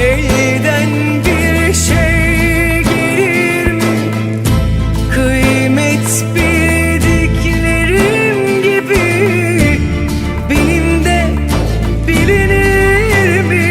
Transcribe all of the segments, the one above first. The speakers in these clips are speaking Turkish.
Elden bir şey gelir mi? Kıymet bildiklerim gibi Benim de bilinir mi?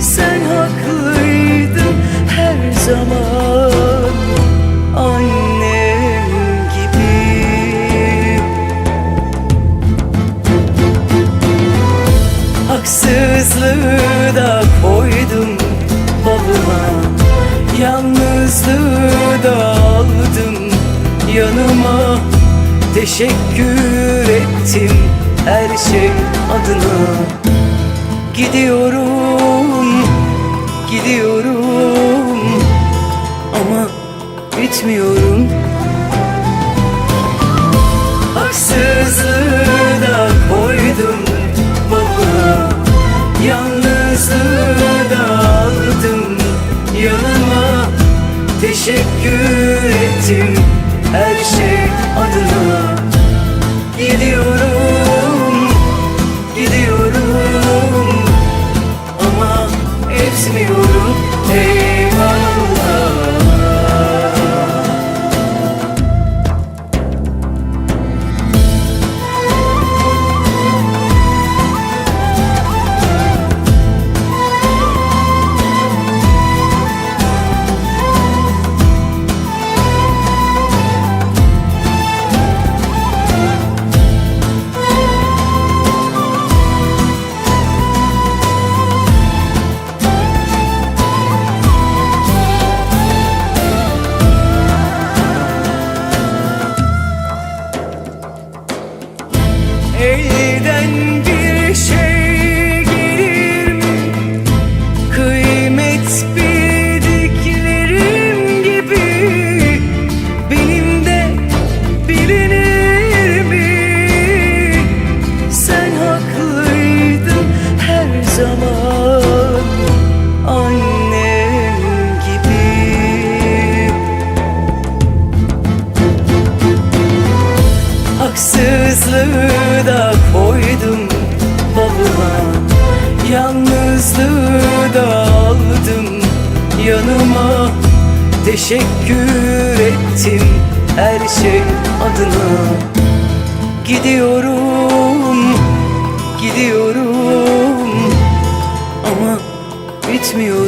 Sen haklıydın her zaman Teşekkür ettim her şey adına. Gidiyorum, gidiyorum Ama bitmiyorum. Haksızlığı da koydum bavula Yalnızlığı da aldım yanıma. Teşekkür ettim her şey zaman Annem gibi. Haksızlığı da koydum bavula Yalnızlığı da aldım yanıma. Teşekkür ettim her şey adına. Gidiyorum, gidiyorum bitmiyorum Haksızlığı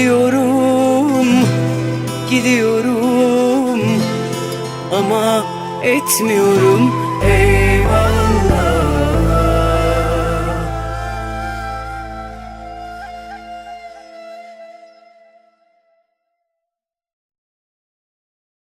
Gidiyorum, gidiyorum. Ama etmiyorum ey